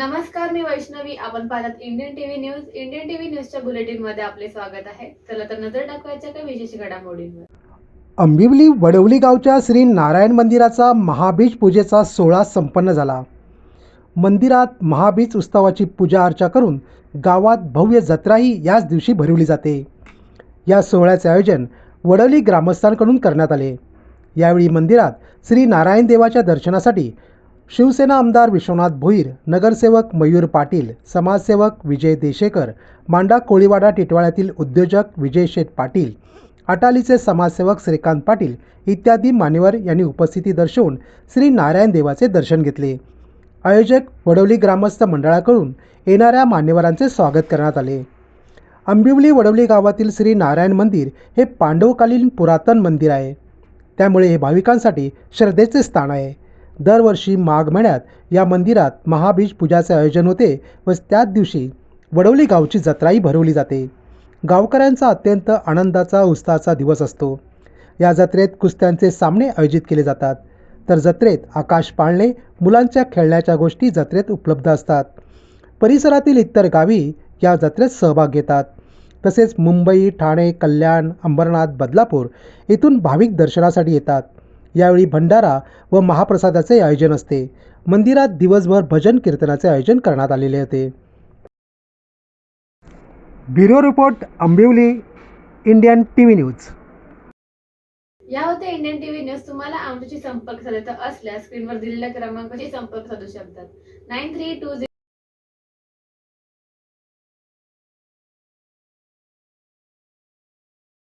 नमस्कार मी वैष्णवी. आपण पाहतात Indian TV news Indian TV न्यूजच्या बुलेटिनमध्ये आपले स्वागत आहे. चला तर नजर टाकवायच्या काही विशेष घडामोडींवर. अंबिवली वडवली गावच्या श्री नारायण मंदिराचा महाबीज पूजेचा सोहळा संपन्न झाला. मंदिरात महाबीज उत्सवाची पूजा अर्चा करून गावात भव्य जत्राही याच दिवशी भरवली जाते. या सोहळ्याचे आयोजन वडवली ग्रामस्थांकडून करण्यात आले. यावेळी मंदिरात श्री नारायण देवाच्या दर्शनासाठी शिवसेना आमदार विश्वनाथ भोईर नगरसेवक मयूर पाटील समाजसेवक विजय देशेकर मांडा कोळीवाडा टिटवाळ्यातील उद्योजक विजय शेठ पाटील अटालीचे समाजसेवक श्रीकांत पाटील इत्यादी मान्यवर यांनी उपस्थिती दर्शवून श्री नारायण देवाचे दर्शन घेतले. आयोजक वडवली ग्रामस्थ मंडळाकडून येणाऱ्या मान्यवरांचे स्वागत करण्यात आले. आंबिवली वडवली गावातील श्री नारायण मंदिर हे पांडवकालीन पुरातन मंदिर आहे. त्यामुळे हे भाविकांसाठी श्रद्धेचे स्थान आहे. दरवर्षी माघ महिन्यात या मंदिरात महाबीज पूजाचे आयोजन होते व त्याच दिवशी वडवली गावची जत्राही भरवली जाते. गावकऱ्यांचा अत्यंत आनंदाचा उत्साहाचा दिवस असतो. या जत्रेत कुस्त्यांचे सामने आयोजित केले जातात. तर जत्रेत आकाश पाळणे मुलांच्या खेळण्याच्या गोष्टी जत्रेत उपलब्ध असतात. परिसरातील इतर गावी या जत्रेत सहभाग घेतात. तसेच मुंबई ठाणे कल्याण अंबरनाथ बदलापूर येथून भाविक दर्शनासाठी येतात. यावेळी भंडारा व महाप्रसादाचे आयोजन असते. मंदिरात दिवसभर भजन कीर्तनाचे आयोजन करण्यात आलेले होते. Bureau report Ambivli Indian T V news. या होत्या इंडियन टीव्ही न्यूज. तुम्हाला आमच्याशी संपर्क साधायचा असल्यास स्क्रीनवर दिलेल्या क्रमांकाशी संपर्क साधू शकतात. Nine three to